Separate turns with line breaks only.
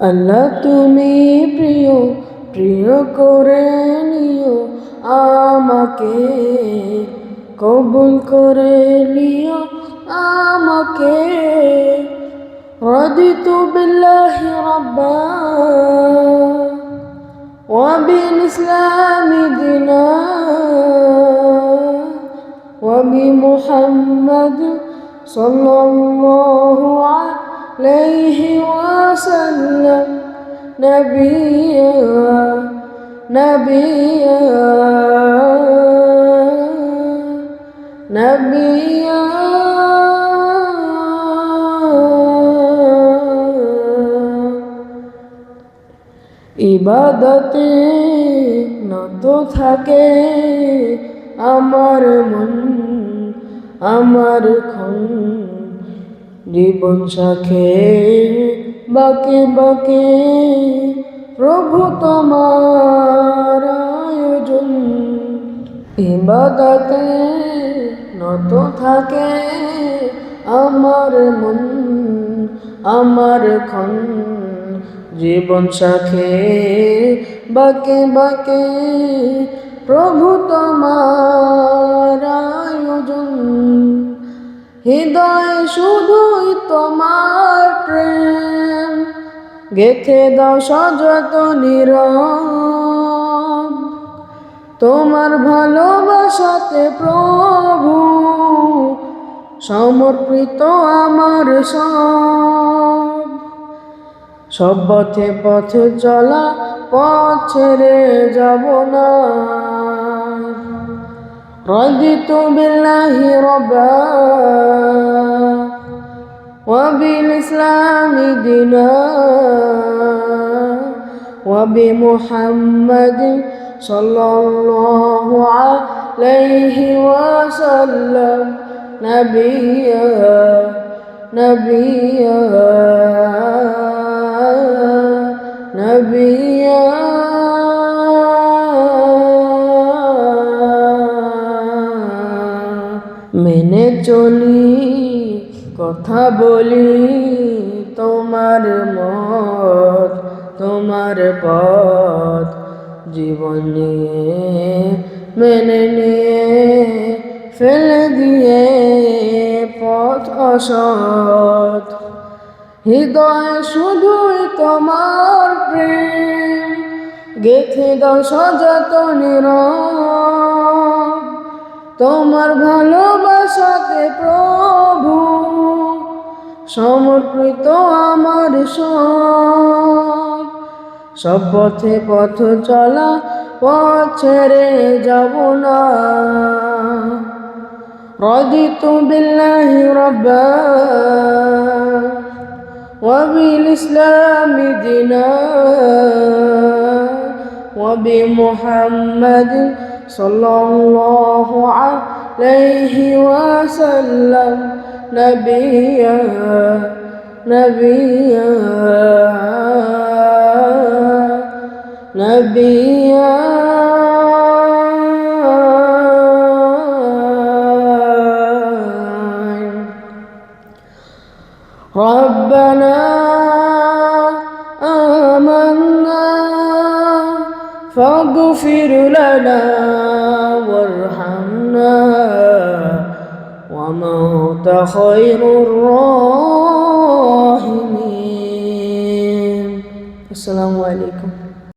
আল্লাহ তুমি প্রিয় প্রিয় করে নিও আমাকে কবুল করে নিও আমাকে رضيت بالله ربا وبالإسلام دينا وبمحمد صلى الله عليه وسلم نبيا نبيا نبيا ইবাদতে নত থাকে আমার মন আমার খন জীবন সাখে বাকে বাকে প্রভু তোমার আয়োজন। ইবাদতে নত থাকে আমার মন, আমার খন জীবন সাখে বাকে বাকে প্রভু তোমার আয়োজন। হৃদয় শুধুই তোমার প্রেম। গেথে দাও সযত নির তোমার ভালোবাসাতে প্রভু সমর্পিত আমার সব। সব পথে পথে চলা পথ ছেড়ে যাব না। رضيت بالله ربا وبالإسلام دينا وبمحمد صلى الله عليه وسلم. نبيا نبيا نبيا. মেনে চলি, কথা বলি, তোমার মত, তোমার পথ, জীবন নিয়ে, মেনে নিয়ে, ফেলে দিয়ে পথ অসৎ। হৃদয় শুধুই তোমার প্রেম, গেথে দাও সযত নীরব তোমার ভালোবাসাতে প্রভু সমর্পিত আমার সব সব পথে পথ চলা পথ ছেড়ে যাব না رضيت بالله ربا وبالإسلام دينا وبمحمد صلى الله عليه وسلم. نبيا نبيا نبيا. ربنا فاغفر لنا وارحمنا. وموت خير الراحمين. السلام عليكم.